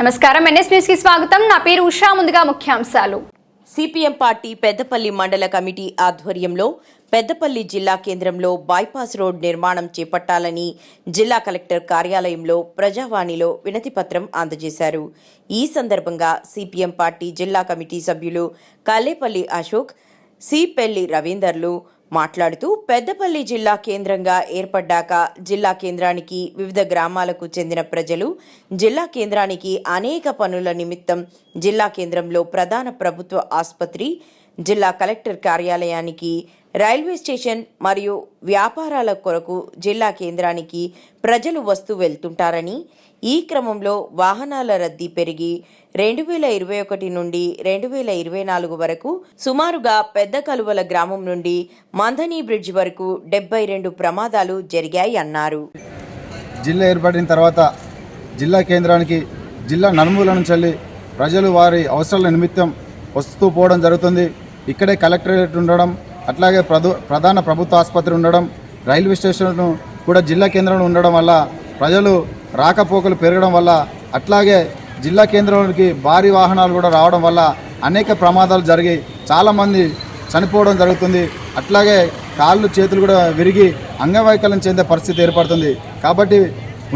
నమస్కారం. ఎన్ఎస్ న్యూస్కి స్వాగతం. నా పేరు ఉషా. ముందుగా ముఖ్యాంశాలు. సిపిఎం పార్టీ పెద్దపల్లి మండల కమిటీ ఆధ్వర్యంలో పెద్దపల్లి జిల్లా కేంద్రంలో బైపాస్ రోడ్ నిర్మాణం చేపట్టాలని జిల్లా కలెక్టర్ కార్యాలయంలో ప్రజావాణిలో వినతిపత్రం అందజేశారు. ఈ సందర్భంగా సిపిఎం పార్టీ జిల్లా కమిటీ సభ్యులు కల్లేపల్లి అశోక్ సిపెల్లి రవీందర్లు మాట్లాడుతూ పెద్దపల్లి జిల్లా కేంద్రంగా ఏర్పడ్డాక జిల్లా కేంద్రానికి వివిధ గ్రామాలకు చెందిన ప్రజలు జిల్లా కేంద్రానికి అనేక పనుల నిమిత్తం జిల్లా కేంద్రంలో ప్రధాన ప్రభుత్వ ఆసుపత్రి జిల్లా కలెక్టర్ కార్యాలయానికి రైల్వే స్టేషన్ మరియు వ్యాపారాల కొరకు జిల్లా కేంద్రానికి ప్రజలు వస్తూ వెళ్తుంటారని ఈ క్రమంలో వాహనాల రద్దీ పెరిగి రెండు వేల ఇరవై ఒకటి నుండి రెండు వేల ఇరవై నాలుగు వరకు సుమారుగా పెద్ద కలువల గ్రామం నుండి మంధనీ బ్రిడ్జ్ వరకు డెబ్బై రెండు ప్రమాదాలు జరిగాయి అన్నారు. జిల్లా ఏర్పడిన తర్వాత జిల్లా కేంద్రానికి జిల్లా నలుమూల నుంచి ప్రజలు వారి అవసరాల నిమిత్తం వస్తూ పోవడం జరుగుతుంది. ఇక్కడే కలెక్టరేట్ ఉండడం అట్లాగే ప్రధు ప్రధాన ప్రభుత్వ ఆసుపత్రి ఉండడం రైల్వే స్టేషన్ కూడా జిల్లా కేంద్రంలో ఉండడం వల్ల ప్రజలు రాకపోకలు పెరగడం వల్ల అట్లాగే జిల్లా కేంద్రంలోకి భారీ వాహనాలు కూడా రావడం వల్ల అనేక ప్రమాదాలు జరిగి చాలామంది చనిపోవడం జరుగుతుంది. అట్లాగే కాళ్ళు చేతులు కూడా విరిగి అంగవైకల్యం చెందే పరిస్థితి ఏర్పడుతుంది. కాబట్టి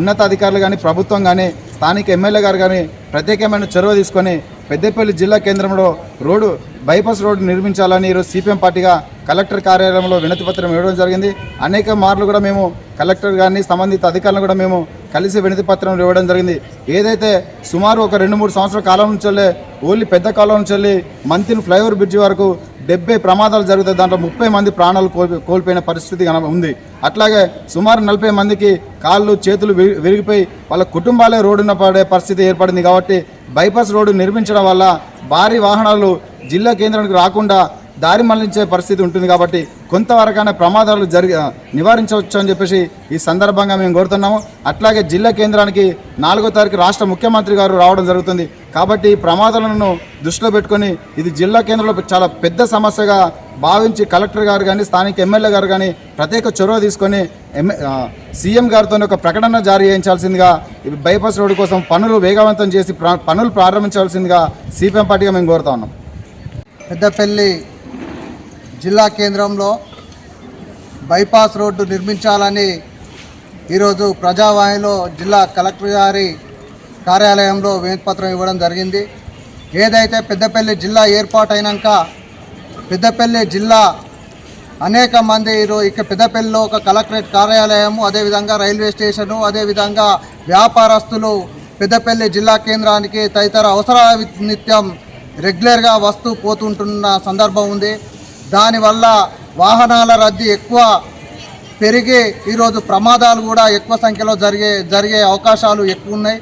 ఉన్నతాధికారులు కానీ ప్రభుత్వం కానీ స్థానిక ఎమ్మెల్యే గారు కానీ ప్రత్యేకమైన చొరవ తీసుకొని పెద్దపల్లి జిల్లా కేంద్రంలో రోడ్డు బైపాస్ రోడ్డు నిర్మించాలని ఈరోజు సిపిఎం పార్టీగా కలెక్టర్ కార్యాలయంలో వినతి పత్రం ఇవ్వడం జరిగింది. అనేక మార్లు కూడా మేము కలెక్టర్ గారిని సంబంధిత అధికారులను కూడా మేము కలిసి వినతి పత్రం ఇవ్వడం జరిగింది. ఏదైతే సుమారు ఒక రెండు మూడు సంవత్సరాల కాలం నుంచి ఓన్లీ పెద్ద కాలం నుంచి వెళ్ళి మంతిన్ ఫ్లైఓవర్ బ్రిడ్జి వరకు డెబ్బై ప్రమాదాలు జరుగుతాయి దాంట్లో ముప్పై మంది ప్రాణాలు కోల్పోయిన పరిస్థితి ఉంది. అట్లాగే సుమారు నలభై మందికి కాళ్ళు చేతులు విరి- విరిగిపోయి వాళ్ళ కుటుంబాలే రోడ్డున పడే పరిస్థితి ఏర్పడింది కాబట్టి బైపాస్ రోడ్డు నిర్మించడం వల్ల భారీ వాహనాలు జిల్లా కేంద్రానికి రాకుండా దారి మళ్ళించే పరిస్థితి ఉంటుంది కాబట్టి కొంతవరకైనా ప్రమాదాలు జరిగి నివారించవచ్చు అని చెప్పేసి ఈ సందర్భంగా మేము కోరుతున్నాము. అట్లాగే జిల్లా కేంద్రానికి నాలుగో తారీఖు రాష్ట్ర ముఖ్యమంత్రి గారు రావడం జరుగుతుంది. కాబట్టి ఈ ప్రమాదాలను దృష్టిలో పెట్టుకొని ఇది జిల్లా కేంద్రంలో చాలా పెద్ద సమస్యగా భావించి కలెక్టర్ గారు కానీ స్థానిక ఎమ్మెల్యే గారు కానీ ప్రత్యేక చొరవ తీసుకొని సీఎం గారితో ఒక ప్రకటన జారీ చేయించాల్సిందిగా బైపాస్ రోడ్డు కోసం పనులు వేగవంతం చేసి పనులు ప్రారంభించాల్సిందిగా సిపిఎం పార్టీగా మేము కోరుతా ఉన్నాం. పెద్దపల్లి జిల్లా కేంద్రంలో బైపాస్ రోడ్డు నిర్మించాలని ఈరోజు ప్రజావాహిలో జిల్లా కలెక్టర్ గారి కార్యాలయంలో వినతిపత్రం ఇవ్వడం జరిగింది. ఏదైతే పెద్దపల్లి జిల్లా ఏర్పాటైనాక పెద్దపల్లి జిల్లా అనేక మంది ఈరోజు ఇక పెద్దపల్లిలో ఒక కలెక్టరేట్ కార్యాలయము అదేవిధంగా రైల్వే స్టేషను అదేవిధంగా వ్యాపారస్తులు పెద్దపల్లి జిల్లా కేంద్రానికి తదితర అవసరాల నిత్యం రెగ్యులర్గా వస్తూ పోతుంటున్న సందర్భం ఉంది. దానివల్ల వాహనాల రద్దీ ఎక్కువ పెరిగి ఈరోజు ప్రమాదాలు కూడా ఎక్కువ సంఖ్యలో జరిగే జరిగే అవకాశాలు ఎక్కువ ఉన్నాయి.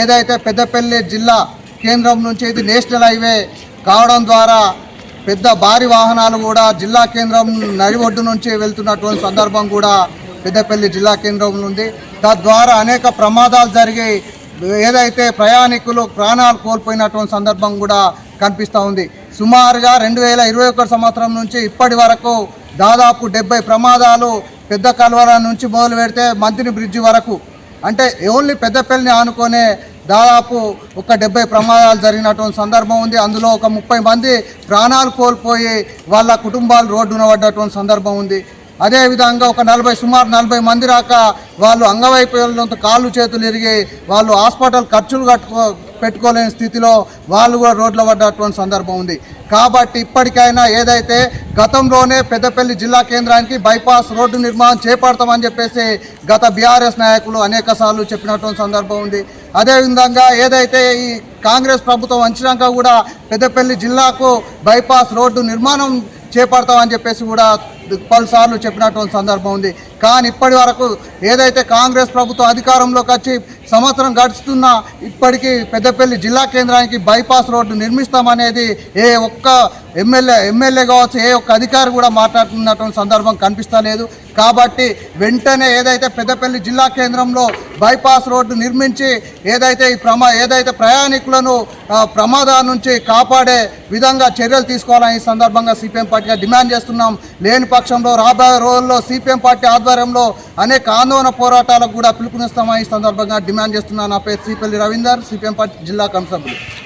ఏదైతే పెద్దపల్లి జిల్లా కేంద్రం నుంచి ఇది నేషనల్ హైవే కావడం ద్వారా పెద్ద భారీ వాహనాలు కూడా జిల్లా కేంద్రం నడి ఒడ్డు నుంచి వెళ్తున్నటువంటి సందర్భం కూడా పెద్దపల్లి జిల్లా కేంద్రం ఉంది. తద్వారా అనేక ప్రమాదాలు జరిగి ఏదైతే ప్రయాణికులు ప్రాణాలు కోల్పోయినటువంటి సందర్భం కూడా కనిపిస్తూ ఉంది. సుమారుగా రెండు వేల ఇరవై ఒకటి సంవత్సరం నుంచి ఇప్పటి వరకు దాదాపు డెబ్బై ప్రమాదాలు పెద్ద కల్వర నుంచి మొదలు పెడితే మంత్రి బ్రిడ్జి వరకు అంటే ఓన్లీ పెద్దపల్లిని ఆనుకునే దాదాపు ఒక డెబ్బై ప్రమాదాలు జరిగినటువంటి సందర్భం ఉంది. అందులో ఒక ముప్పై మంది ప్రాణాలు కోల్పోయి వాళ్ళ కుటుంబాలు రోడ్డున పడ్డటువంటి సందర్భం ఉంది. అదేవిధంగా ఒక నలభై సుమారు నలభై మంది రాక వాళ్ళు అంగవైకల్యంతో కాళ్ళు చేతులు ఇరిగి వాళ్ళు హాస్పిటల్ ఖర్చులు కట్టుకో పెట్టుకోలేని స్థితిలో వాళ్ళు కూడా రోడ్ల పడ్డటువంటి సందర్భం ఉంది. కాబట్టి ఇప్పటికైనా ఏదైతే గతంలోనే పెద్దపల్లి జిల్లా కేంద్రానికి బైపాస్ రోడ్డు నిర్మాణం చేపడతామని చెప్పేసి గత బీఆర్ఎస్ నాయకులు అనేక సార్లు చెప్పినటువంటి సందర్భం ఉంది. అదేవిధంగా ఏదైతే ఈ కాంగ్రెస్ ప్రభుత్వం వంచినాక కూడా పెద్దపల్లి జిల్లాకు బైపాస్ రోడ్డు నిర్మాణం చేపడతామని చెప్పేసి కూడా పలుసార్లు చెప్పినటువంటి సందర్భం ఉంది. కానీ ఇప్పటి వరకు ఏదైతే కాంగ్రెస్ ప్రభుత్వం అధికారంలోకి వచ్చి సంవత్సరం గడుస్తున్న ఇప్పటికీ పెద్దపల్లి జిల్లా కేంద్రానికి బైపాస్ రోడ్డు నిర్మిస్తామనేది ఏ ఒక్క ఎమ్మెల్యే ఎమ్మెల్యే కావచ్చు ఏ ఒక్క అధికారి కూడా మాట్లాడుతున్నటువంటి సందర్భం కనిపిస్తలేదు. కాబట్టి వెంటనే ఏదైతే పెద్దపల్లి జిల్లా కేంద్రంలో బైపాస్ రోడ్డు నిర్మించి ఏదైతే ఈ ప్రమా ఏదైతే ప్రయాణికులను ప్రమాదాల నుంచి కాపాడే విధంగా చర్యలు తీసుకోవాలని ఈ సందర్భంగా సిపిఎం పార్టీగా డిమాండ్ చేస్తున్నాం. లేని పక్షంలో రాబోయే రోజుల్లో సిపిఎం పార్టీ ఆధ్వర్యంలో అనేక ఆందోళన పోరాటాలకు కూడా పిలుపునిస్తామని ఈ సందర్భంగా డిమాండ్ చేస్తున్నాను. నా పేరు సిపల్లి రవీందర్ సిపిఎం పార్టీ జిల్లా కమిషన్